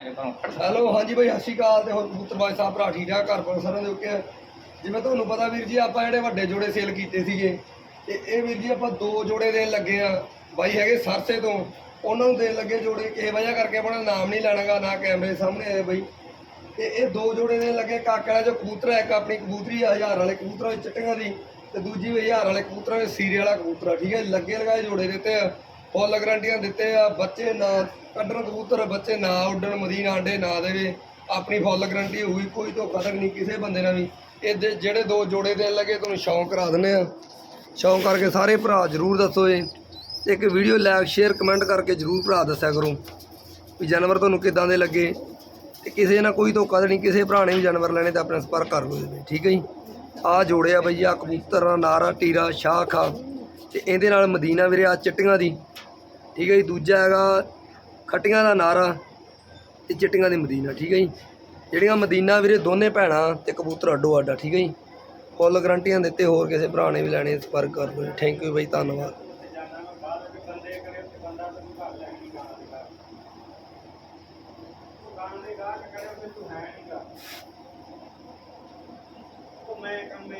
Hello, ਹਾਂਜੀ ਬਾਈ, ਸਤਿ ਸ਼੍ਰੀ ਅਕਾਲ ਤੇ ਹੋਰ ਕਬੂਤਰਬਾਜ਼ ਸਾਹਿਬ, ਭਰਾ ਠੀਕ ਠਾਕ, ਘਰ ਪਰ ਸਾਰਿਆਂ ਦੇ ਓਕੇ ਜਿਵੇਂ ਤੁਹਾਨੂੰ ਪਤਾ ਵੀਰ ਜੀ, ਆਪਾਂ ਜਿਹੜੇ ਵੱਡੇ ਜੋੜੇ ਸੇਲ ਕੀਤੇ ਸੀਗੇ, ਤੇ ਇਹ ਵੀਰ ਜੀ ਆਪਾਂ ਦੋ ਜੋੜੇ ਦੇਣ ਲੱਗੇ ਆ। ਬਾਈ ਹੈਗੇ ਸਰਸੇ ਤੋਂ, ਉਹਨਾਂ ਨੂੰ ਦੇਣ ਲੱਗੇ ਜੋੜੇ, ਕਿਸੇ ਵਜ੍ਹਾ ਕਰਕੇ ਆਪਣਾ ਨਾਮ ਨਹੀਂ ਲੈਣਾਗਾ, ਨਾ ਕੈਮਰੇ ਸਾਹਮਣੇ ਆਏ ਬਾਈ। ਤੇ ਇਹ ਦੋ ਜੋੜੇ ਦੇਣ ਲੱਗੇ ਕਾਕੜਾ ਜੋ ਕਬੂਤਰ ਹੈ ਇੱਕ ਆਪਣੀ ਕਬੂਤਰੀ ਆ, ਹਜ਼ਾਰ ਵਾਲੇ ਕਬੂਤਰਾਂ ਵਿੱਚ ਚਿੱਟੀਆਂ ਦੀ, ਤੇ ਦੂਜੀ ਵੀ ਹਜ਼ਾਰ ਵਾਲੇ ਕਬੂਤਰਾਂ ਵਿੱਚ ਸੀਰੇ ਵਾਲਾ ਕਬੂਤਰ ਆ, ਠੀਕ ਹੈ ਲੱਗੇ ਲਗਾਏ ਜੋੜੇ ਦਿੱਤੇ ਆ। ਫੁੱਲ ਗਰੰਟੀਆਂ ਦਿੱਤੇ ਆ, ਬੱਚੇ ਨਾ ਕੱਢਣ ਕਬੂਤਰ, ਬੱਚੇ ਨਾ ਉੱਡਣ, ਮਦੀਨਾ ਆਂਡੇ ਨਾ ਦੇਵੇ। ਆਪਣੀ ਫੁੱਲ ਗਰੰਟੀ ਹੋਈ, ਕੋਈ ਧੋਖਾ ਨਹੀਂ ਕਿਸੇ ਬੰਦੇ ਨਾਲ ਵੀ। ਇਹ ਜਿਹੜੇ ਦੋ ਜੋੜੇ ਦੇਣ ਲੱਗੇ, ਤੁਹਾਨੂੰ ਸ਼ੌਂਕ ਕਰਾ ਦਿੰਦੇ ਆ। ਸ਼ੌਂਕ ਕਰਕੇ ਸਾਰੇ ਭਰਾ ਜਰੂਰ ਦੱਸੋ ਇਹ। ਇੱਕ ਵੀਡੀਓ ਲਾਈਕ, ਸ਼ੇਅਰ, ਕਮੈਂਟ ਕਰਕੇ ਜਰੂਰ ਭਰਾ ਦੱਸਿਆ ਕਰੋ। ਵੀ ਜਾਨਵਰ ਤੁਹਾਨੂੰ ਕਿਦਾਂ ਦੇ ਲੱਗੇ? ਤੇ ਕਿਸੇ ਨਾਲ ਕੋਈ ਧੋਖਾ ਤਾਂ ਨਹੀਂ, ਕਿਸੇ ਭਰਾ ਨੇ ਵੀ ਜਾਨਵਰ ਲੈਣੇ ਤਾਂ ਆਪਣਾ ਸੰਪਰਕ ਕਰ ਲਓ ਠੀਕ ਹੈ ਜੀ? ਆ ਜੋੜਿਆ ਬਈ ਆ ਕਬੂਤਰ ਆ, ਨਾਰਾ, ਟੀਰਾ, ਸ਼ਾਖ ਤੇ ਇਹਦੇ ਨਾਲ ਮਦੀਨਾ ਵੀਰੇ ਆ ਚਿੱਟੀਆਂ ਦੀ। ਠੀਕ ਹੈ ਜੀ, ਦੂਜਾ ਹੈਗਾ ਖੱਟੀਆਂ ਦਾ ਨਾਰਾ ਤੇ ਚਿੱਟੀਆਂ ਦੀ ਮਦੀਨਾ, ਠੀਕ ਹੈ ਜੀ। ਜਿਹੜੀਆਂ ਮਦੀਨਾ ਵੀਰੇ ਦੋਨੇ ਭੈਣਾਂ ਤੇ ਕਬੂਤਰ ਅੱਡੋ ਅੱਡਾ ਠੀਕ ਹੈ ਜੀ। ਫੁੱਲ ਗਰੰਟੀਆਂ ਦਿੱਤੇ, ਹੋਰ ਕਿਸੇ ਭਰਾ ਨੇ ਵੀ ਲੈਣੇ ਸੰਪਰਕ ਕਰ ਲਓ। ਥੈਂਕ ਯੂ ਬਾਈ, ਧੰਨਵਾਦ। ਮੈਂ ਕੰਮ